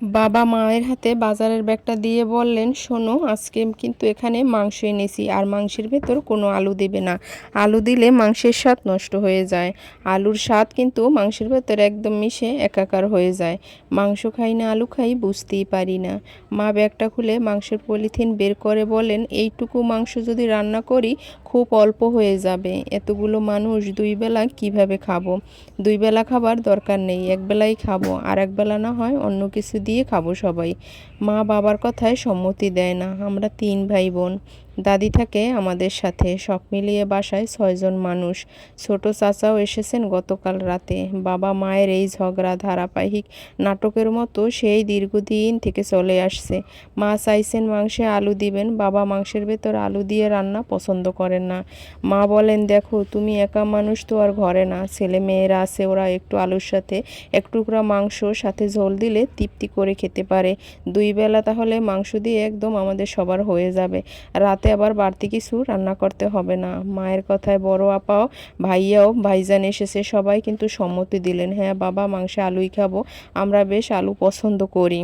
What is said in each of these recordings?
বাবা মায়ের হাতে বাজারের ব্যাগটা দিয়ে বললেন, শোনো, আজকে কিন্তু এখানে মাংস এনেছি, আর মাংসের ভেতর কোনো আলু দেবে না। আলু দিলে মাংসের স্বাদ নষ্ট হয়ে যায়। আলুর স্বাদ কিন্তু মাংসের ভেতর একদম মিশে একাকার হয়ে যায়। মাংস খাই না, আলু খাই, বুঝতেই পারি না। মা ব্যাগটা খুলে মাংসের পলিথিন বের করে বলেন এইটুকু মাংস যদি রান্না করি, খুব অল্প হয়ে যাবে। এতগুলো মানুষ দুই বেলা কীভাবে খাব? দুই বেলা খাবার দরকার নেই, এক বেলাই খাব, আর এক বেলা না হয় অন্য কিছু দিয়ে খাব সবাই। মা বাবার কথায় সম্মতি দেয় না। আমরা তিন ভাই বোন। দাদি থাকে আমাদের সাথে। সব মিলিয়ে বাসায় ছয়জন মানুষ। ছোট চাচাও এসেছেন গতকাল রাতে। বাবা মায়ের এই ঝগড়া ধারাবাহিক নাটকের মতো সেই দীর্ঘদিন থেকে চলে আসছে। মা চাইছেন মাংসে আলু দিবেন, বাবা মাংসের ভেতর আলু দিয়ে রান্না পছন্দ করেন না। মা বলেন, দেখো, তুমি একা মানুষ তো আর ঘরে না। ছেলে মেয়েরা আছে, ওরা একটু আলুর সাথে এক টুকরা মাংস, সাথে ঝোল দিলে তৃপ্তি করে খেতে পারে। দুই বেলা তাহলে মাংস দিয়ে একদম আমাদের সবার হয়ে যাবে। রাতে রাতে আবার বাড়তি কিছু রান্না করতে হবে না। মায়ের কথায় বড় আপাও, ভাইয়াও, ভাইজান এসেছে, সবাই কিন্তু সম্মতি দিলেন। হ্যাঁ বাবা, মাংসে আলুই খাব, আমরা বেশ আলু পছন্দ করি।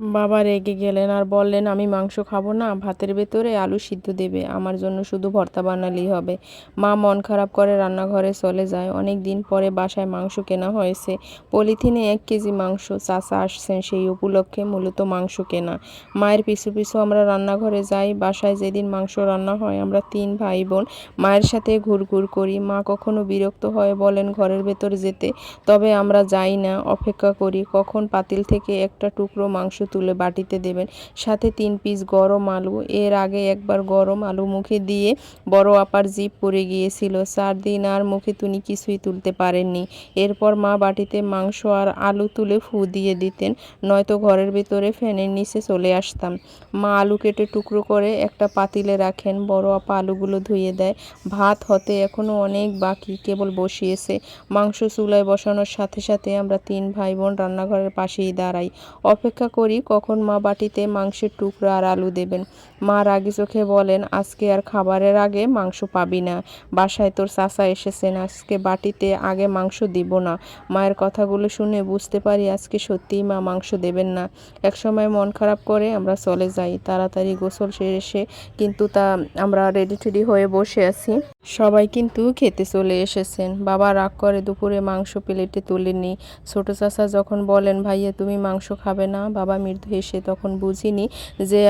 বাবা রেগে গেলেন আর বললেন, আমি মাংস খাব না, ভাতের ভেতরে আলু সিদ্ধ দেবে, আমার জন্য শুধু ভর্তা বানালেই হবে। মা মন খারাপ করে রান্নাঘরে চলে যায়। অনেক দিন পরে বাসায় মাংস কেনা হয়েছে। পলিথিনে এক কেজি মাংস চাচা আসছেন, সেই উপলক্ষে মূলত মাংস কেনা। মায়ের পিছু পিছু আমরা রান্নাঘরে যাই। বাসায় যেদিন মাংস রান্না হয়, আমরা তিন ভাই বোন মায়ের সাথে ঘুরঘুর করি। মা কখনো বিরক্ত হয়ে বলেন, ঘরের ভেতর যেতে। তবে আমরা যাই না, অপেক্ষা করি কখন পাতিল থেকে একটা টুকরো মাংস তুলে বাটিতে দেবেন। সাথে তিন পিস গরম আলু। এর আগে একবার গরম আলু মুখে দিয়ে বড় আপার জিপ পড়ে গিয়েছিল। চার দিন আর মুখে তুনি কিছুই তুলতে পারেননি। এরপর মা বাটিতে মাংস আর আলু তুলে ফু দিয়ে দিতেন। নয়তো ঘরের ভেতরে ফ্যানের নিচে চলে আসতাম। মা আলু কেটে টুকরো করে একটা পাতিলে রাখেন। বড় আপা আলুগুলো ধুয়ে দেয়। ভাত হতে এখনও অনেক বাকি, কেবল বসিয়েছে। মাংস চুলায় বসানোর সাথে সাথে আমরা তিন ভাই বোন রান্নাঘরের পাশেই দাঁড়াই। অপেক্ষা করি কখন মা বাটিতে মাংসের টুকরো আর আলু দেবেন? মা রাগি চোখে বলেন, আজকে আর খাবারের আগে মাংস পাবি না। বাসায় তোর চাচা এসেছেন, আজকে বাটিতে আগে মাংস দিব না। মায়ের কথাগুলো শুনে বুঝতে পারি আজকে সত্যিই মা মাংস দেবেন না। একসময় মন খারাপ করে আমরা চলে যাই। তাড়াতাড়ি গোসল সেরে কিন্তু তা আমরা রেডি টেডি হয়ে বসে আছি। সবাই কিন্তু খেতে চলে এসেছেন। বাবা রাগ করে দুপুরে মাংস প্লেটে তুলে তুলেনি ছোটো চাচা যখন বলেন, ভাইয়া, তুমি মাংস খাবে না? বাবা মৃদু হেসে তখন বুঝিনি যে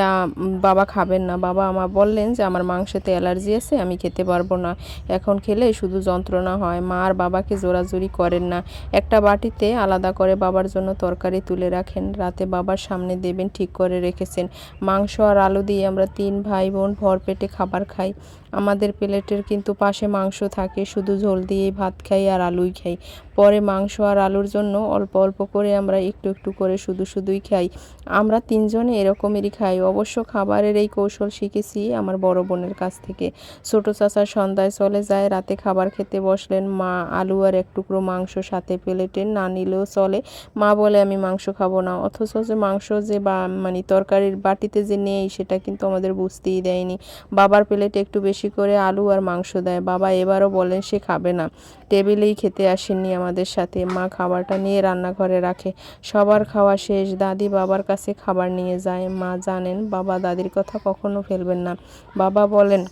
বাবা খাবেন না। বাবা আমার বললেন যে, আমার মাংসতে অ্যালার্জি আছে, আমি খেতে পারব না। এখন খেলে শুধু যন্ত্রণা হয়। মা আর বাবাকে জোরাজুরি করেন না। একটা বাটিতে আলাদা করে বাবার জন্য তরকারি তুলে রাখেন। রাতে বাবার সামনে দেবেন, ঠিক করে রেখেছেন। মাংস আর আলু দিয়ে আমরা তিন ভাই বোন ভর পেটে খাবার খাই। আমাদের প্লেটের কিন্তু পাশে মাংস থাকে। শুধু ঝোল দিয়েই ভাত খাই আর আলুই খাই। পরে মাংস আর আলুর জন্য অল্প অল্প করে আমরা একটু একটু করে শুধু, শুধুই খাই। আমরা তিনজনে এরকমেরই খাই। অবশ্য খাবারের এই কৌশল শিখেছি আমার বড় বোনের কাছ থেকে। ছোট চাচা সন্ধ্যায় চলে যায়, রাতে খাবার খেতে বসলেন মা। আলু আর এক টুকরো মাংস সাথে প্লেটে না নিলেও চলে। মা বলে, আমি মাংস খাব না। অথচ যে মাংস যে বা মানে তরকারির বাটিতে যে নেই, সেটা কিন্তু আমাদের বুঝতেই দেয়নি। বাবার প্লেটে একটু বেশি করে আলু আর মাংস দেয়। বাবা এবারও বলেন, সে খাবে না। টেবিলেই খেতে আসেননি আমাদের সাথে। মা খাবারটা নিয়ে রান্নাঘরে রাখে। সবার খাওয়া শেষ। দাদি বাবার কাছে খাবার নিয়ে যায়। মা জানেন বাবা দাদির কথা কখনো ফেলবেন না। বাবা বলেন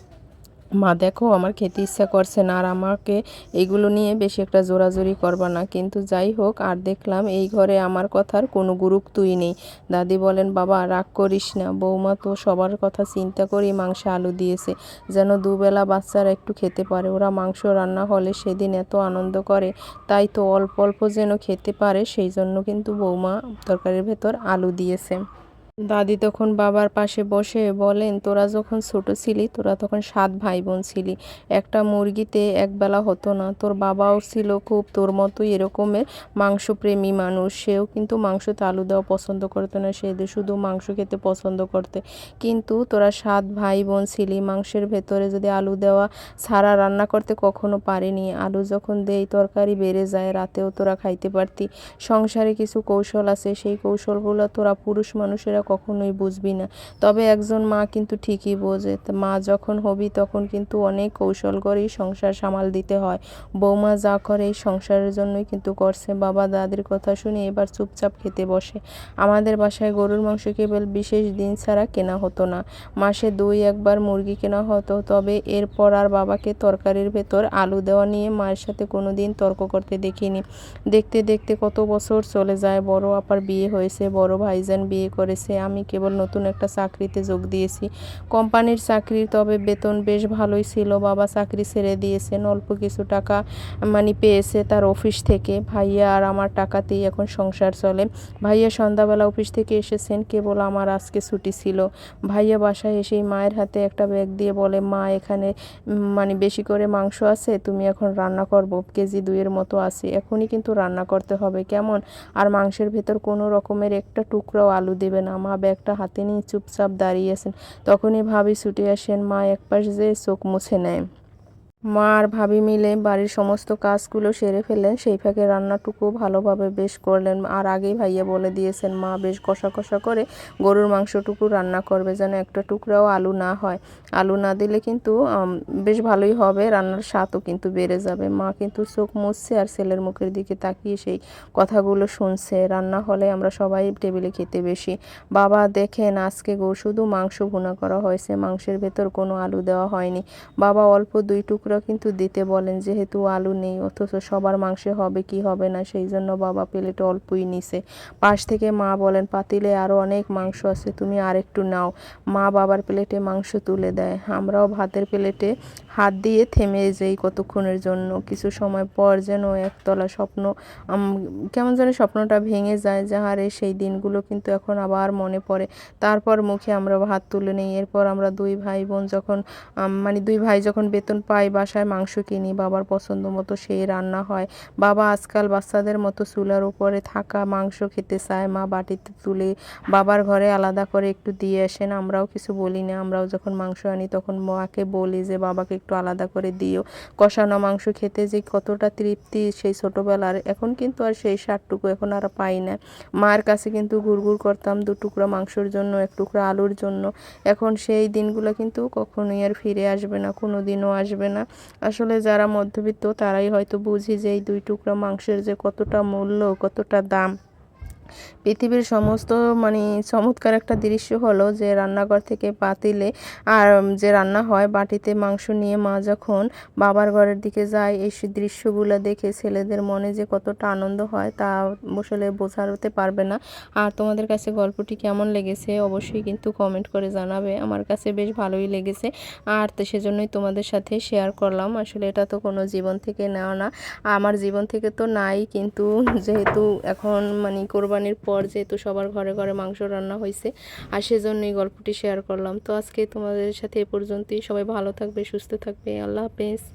মা, দেখো, আমার খেতে ইচ্ছা করছে না, আর আমাকে এগুলো নিয়ে বেশি একটা জোরাজোরি করবা না। কিন্তু যাই হোক, আর দেখলাম এই ঘরে আমার কথার কোনো গুরুত্বই নেই। দাদি বলেন, বাবা, রাগ করিস না। বৌমা তো সবার কথা চিন্তা করেই মাংসে আলু দিয়েছে। যেন দুবেলা বাচ্চারা একটু খেতে পারে। ওরা মাংস রান্না হলে সেদিন এত আনন্দ করে। তাই তো অল্প অল্প যেন খেতে পারে, সেই জন্য কিন্তু বৌমা তরকারির ভেতর আলু দিয়েছে। দাদি তখন বাবার পাশে বসে বলেন, তোরা যখন ছোট ছিলি, তোরা তখন সাত ভাই বোন ছিলি। একটা মুরগিতে একবেলা হতো না। তোর বাবাও ছিল খুব, তোর মতোই এরকমের মাংসপ্রেমী মানুষ। সেও কিন্তু মাংসতে আলু দেওয়া পছন্দ করতো না। সে শুধু মাংস খেতে পছন্দ করতে। কিন্তু তোরা সাত ভাই বোন ছিলি। মাংসের ভেতরে যদি আলু দেওয়া ছাড়া রান্না করতে কখনো পারিনি। আলু যখন দেই, তরকারি বেড়ে যায়, রাতেও তোরা খাইতে পারতি। সংসারে কিছু কৌশল আছে। সেই কৌশলগুলো তোরা পুরুষ মানুষেরা কখনোই বুঝবি না। তবে একজন মা কিন্তু ঠিকই বোঝে। মা যখন হবি তখন কিন্তু অনেক কৌশল করেই সংসার সামাল দিতে হয়। বৌমা যা করে এই সংসারের জন্যই কিন্তু করছে। বাবা দাদির কথা শুনে এবার চুপচাপ খেতে বসে। আমাদের বাসায় গরুর মাংস কেবল বিশেষ দিন ছাড়া কেনা হতো না। মাসে দুই একবার মুরগি কেনা হতো। তবে এরপর আর বাবাকে তরকারির ভেতর আলু দেওয়া নিয়ে মায়ের সাথে কোনো দিন তর্ক করতে দেখিনি। দেখতে দেখতে কত বছর চলে যায়। বড় আপার বিয়ে হয়েছে, বড় ভাইজান বিয়ে করেছে। আমি কেবল নতুন একটা চাকরিতে যোগ দিয়েছি। কোম্পানির চাকরি তবে বেতন বেশ ভালোই ছিল। বাবা চাকরি ছেড়ে দিয়েছেন। অল্প কিছু টাকা মানে পেয়েছে তার অফিস থেকে। ভাইয়া আর আমার টাকাতেই এখন সংসার চলে। ভাইয়া সন্ধ্যাবেলা অফিস থেকে এসেছেন। কেবল আমার আজকে ছুটি ছিল। ভাইয়া বাসায় এসেই মায়ের হাতে একটা ব্যাগ দিয়ে বলে, মা, এখানে মানে বেশি করে মাংস আছে, তুমি এখন রান্না করব। কেজি দুইয়ের মতো আছে। এখনই কিন্তু রান্না করতে হবে। কেমন? আর মাংসের ভেতর কোনো রকমের একটা টুকরাও আলু দেবে না। মা ব্যাগটা হাতে নিয়ে চুপচাপ দাঁড়িয়ে আছেন। তখনই ভাবি ছুটে আসেন, মা একপাশ যেয়ে চোখ মুছে নেয়। মা আর ভাবি মিলে বাড়ির সমস্ত কাজগুলো সেরে ফেললেন। সেই ফাঁকে রান্নাটুকু ভালোভাবে বেশ করলেন। আর আগেই ভাইয়া বলে দিয়েছেন, মা বেশ কষা কষা করে গরুর মাংসটুকু রান্না করবে যেন একটা টুকরাও আলু না হয়। আলু না দিলে কিন্তু বেশ ভালোই হবে। রান্নার স্বাদও কিন্তু বেড়ে যাবে। মা কিন্তু চোখ মুছছে আর ছেলের মুখের দিকে তাকিয়ে সেই কথাগুলো শুনছে। রান্না হলে আমরা সবাই টেবিলে খেতে বেশি বাবা, দেখেন, আজকে গো, শুধু মাংস ভুনা করা হয়েছে। মাংসের ভেতর কোনো আলু দেওয়া হয়নি। বাবা, অল্প দুই টুকরো কিন্তু দিতে বলেন, যেহেতু আলু নেই, অথচ সবার মাংসে হবে, কি হবে না? সেই জন্য বাবা প্লেটে অল্পই নিছে। পাশ থেকে মা বলেন, পাতিলে আরও অনেক মাংস আছে, তুমি আরেকটু নাও। মা বাবার প্লেটে মাংস তুলে দেয়। আমরাও ভাতের প্লেটে হাত দিয়ে থেমে যাই কতক্ষণের জন্য। কিছু সময় পর যেন একতলা স্বপ্ন কেমন যেন স্বপ্নটা ভেঙে যায়, যাহারে সেই দিনগুলো কিন্তু এখন আবার মনে পড়ে। তারপর মুখে আমরা ভাত তুলে নিই। এরপর আমরা দুই ভাই বোন যখন মানে দুই ভাই যখন বেতন পাই বাসায় মাংস কিনি, বাবার পছন্দ মতো সেই রান্না হয়। বাবা আজকাল বাচ্চাদের মতো চুলার উপরে থাকা মাংস খেতে চায়, মা বাটিতে তুলে বাবার ঘরে আলাদা করে একটু দিয়ে আসেন। আমরাও কিছু বলি না, আমরাও যখন মাংস আনি তখন মাকে বলি যে, বাবাকে একটু আলাদা করে দিও। কষানো মাংস খেতে যে কতটা তৃপ্তি সেই ছোটোবেলার, এখন কিন্তু আর সেই সারটুকু এখন আর পাই না। মার কাছে কিন্তু গুড়গুড় করতাম দু টুকরা মাংসর জন্য, এক টুকরা আলুর জন্য। এখন সেই দিনগুলো কিন্তু কখনোই আর ফিরে আসবে না কোনো দিনও আসবে না। আসলে যারা মধ্যবিত্ত, তারাই হয়তো বুঝি যে এই দুই টুকরা মাংসের যে কতটা মূল্য, কতটা দাম। পৃথিবীর সমস্ত মানে চমৎকার একটা দৃশ্য হলো যে রান্নাঘর থেকে পাতিলে আর যে রান্না হয় বাটিতে মাংস নিয়ে মা যখন বাবার ঘরের দিকে যায়, এই দৃশ্যগুলো দেখে ছেলেদের মনে যে কতটা আনন্দ হয় তা আসলে বোঝাতে পারবে না। আর তোমাদের কাছে গল্পটি কেমন লেগেছে অবশ্যই কিন্তু কমেন্ট করে জানাবে। আমার কাছে বেশ ভালোই লেগেছে। আর তো সেজন্যই তোমাদের সাথে শেয়ার করলাম। আসলে এটা তো কোনো জীবন থেকে নেওয়া না। আমার জীবন থেকে তো নাই কিন্তু যেহেতু এখন মানে কোরবানির পর যেহেতু সবার ঘরে ঘরে মাংস রান্না হয়েছে, আর সেজন্য এই গল্পটি শেয়ার করলাম। তো আজকে তোমাদের সাথে এ পর্যন্তই। সবাই ভালো থাকবে, সুস্থ থাকবে। আল্লাহ হাফেজ।